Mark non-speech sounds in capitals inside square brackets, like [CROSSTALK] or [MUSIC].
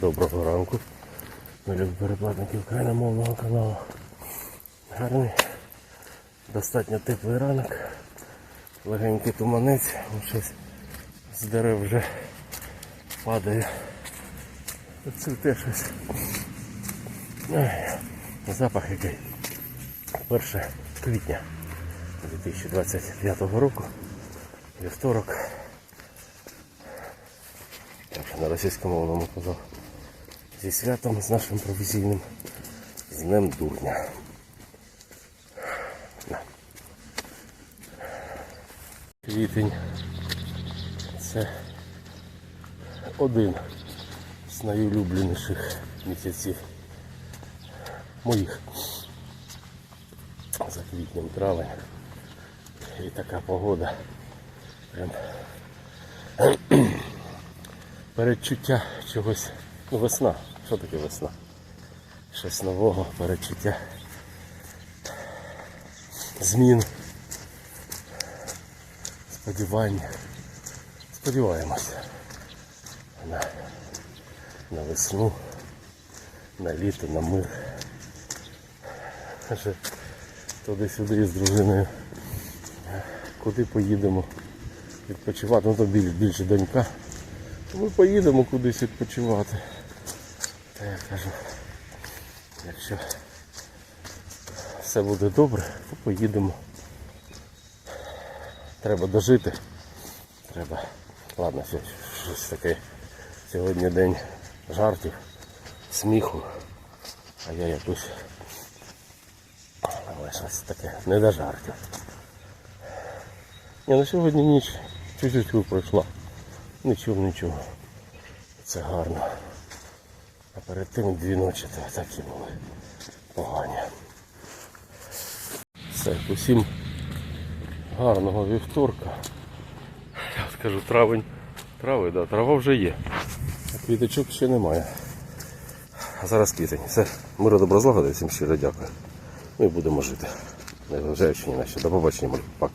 Доброго ранку. Ми любимо перекладників україномовного каналу. Гарний, достатньо теплий ранок. Легенький туманець, Ну, щось з дерев вже падає. Цвіте щось. Запах який. 1 квітня 2025 року. Вівторок. Так що на російськомовному казав. Зі святом з нашим професійним з Днем Дурня. Квітень. Це один з найулюбленіших місяців моїх. За квітнем травень. І така погода. Прям [CLEARS THROAT] передчуття чогось. Ну, весна. Що таке весна? Щось нового, передчуття. Змін. Сподівання. Сподіваємося. На, на весну, на літо, на мир. Туди-сюди з дружиною. Куди поїдемо відпочивати? Ну то більше донька. Ми поїдемо кудись відпочивати. Та я кажу, якщо все буде добре, то поїдемо. Треба дожити. Треба. Ладно, все, щось таке. Сьогодні день жартів, сміху. А я якось. Але щось таке, не до жартів. Ні, ну сьогодні ніч чуть-чуть пройшла. Нічого, нічого. Це гарно. А перед тим дві ночі такі були погані. Все, усім гарного вівторка. Я от кажу, травень. Трави, да, трава вже є. Квіточок ще немає. А зараз квітень. Все, миру добро злагоди, всім щиро дякую. Ми будемо жити. Не зважаючи ні на що. До побачення. Пока.